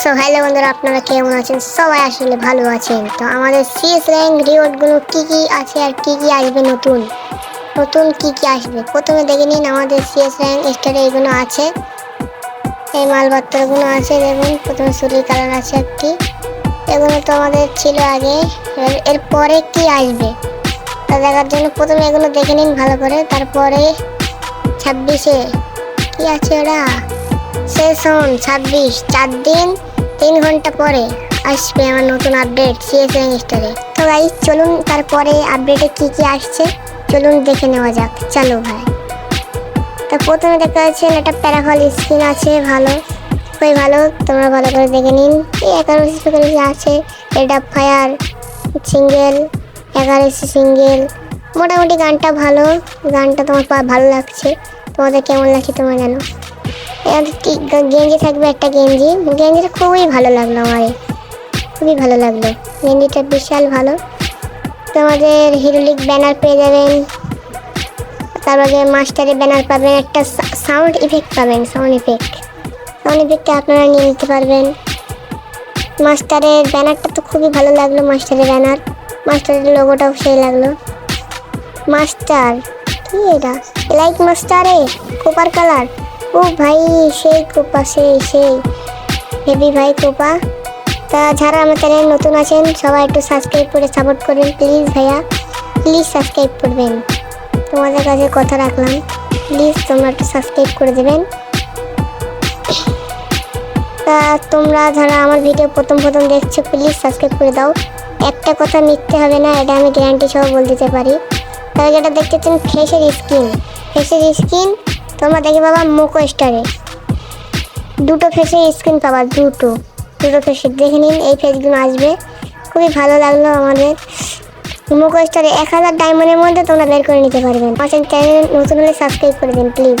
So hello বন্ধুরা, আপনারা কেমন আছেন? সবাই আসলে ভালো আছেন। তো আমাদের সিএস র্যাঙ্ক রিওয়ার্ডগুলো কী কী আছে আর কী কী আসবে নতুন? নতুন কী কী আসবে? প্রথমে দেখে নিন আমাদের সিএস র্যাঙ্ক স্টারে এগুলো আছে। এই মালপত্রগুলো আছে, দেখুন, প্রথমে সুরির কালার আছে একটি। এগুলো তো আমাদের ছিল আগে। এরপরে কি আসবে? তা দেখার জন্য প্রথমে এগুলো দেখে নিন ভালো করে। তারপরে ছাব্বিশে কি আছে ওরা? সেশন ছাব্বিশ, চার দিন, তিন ঘণ্টা পরে আসবে আমার নতুন আপডেট সিএস রেজিস্টারে তো ভাই চলুন তারপরে আপডেটে কি কি আসছে? চলুন দেখে নেওয়া যাক। চলো ভাই। তো প্রথমে দেখা যাচ্ছে একটা প্যারাফল স্কিন আছে, ভালো। খুবই ভালো। তোমরা ভালো করে দেখে নিন। এই এগারো স্পিকার আছে? এটা ফায়ার সিঙ্গেল এগারো সিঙ্গেল মোটামুটি গানটা ভালো। গানটা তোমার ভালো লাগছে। তোমাদের কেমন লাগছে তোমরা জানো। গেঞ্জি থাকবে একটা গেঞ্জি। গেঞ্জিটা খুবই ভালো লাগল আমার। খুবই ভালো লাগল। গেঞ্জিটা বিশাল ভালো। তোমাদের হিরোলিক ব্যানার পেয়ে যাবেন। তারপরে মাস্টারের ব্যানার পাবেন, একটা সাউন্ড ইফেক্ট পাবেন, সাউন্ড ইফেক্ট। সাউন্ড ইফেক্টটা আপনারা নিয়ে নিতে পারবেন। মাস্টারের ব্যানারটা তো খুবই ভালো লাগল, মাস্টারের ব্যানার। মাস্টারের লোগোটাও সেই লাগল। মাস্টার, কি এটা? লাইক মাস্টারে? কোপার কালার ও ভাই, সেই কোপা, সেই সেই। হেভি ভাই কোপা। তা যারা আমার চ্যানেল নতুন আছেন, সবাই একটু সাবস্ক্রাইব করে সাপোর্ট করবেন প্লিজ ভাইয়া। প্লিজ সাবস্ক্রাইব করবেন। তোমাদের কাছে কথা রাখলাম। প্লিজ তোমরা একটু সাবস্ক্রাইব করে দেবেন। তা তোমরা যারা আমার ভিডিও প্রথম প্রথম দেখছ প্লিজ সাবস্ক্রাইব করে দাও। একটা কথা মিথ্যে হবে না, এটা আমি গ্যারান্টি সহ বলে দিতে পারি। তবে যেটা দেখতেছেন ফেসের স্কিন ফেসের স্কিন তোমরা দেখে পাবা মোকো স্টারে দুটো ফেসে স্ক্রিন পাবা, দুটো। দুটো ফেসে দেখে নিন, এই ফেসগুলো আসবে। খুবই ভালো লাগল আমাদের। মোকো স্টারে এক হাজার ডায়মন্ডের মধ্যে তোমরা বের করে নিতে পারবেন। আমার চ্যানেল নতুন হলে সাবস্ক্রাইব করে দিন প্লিজ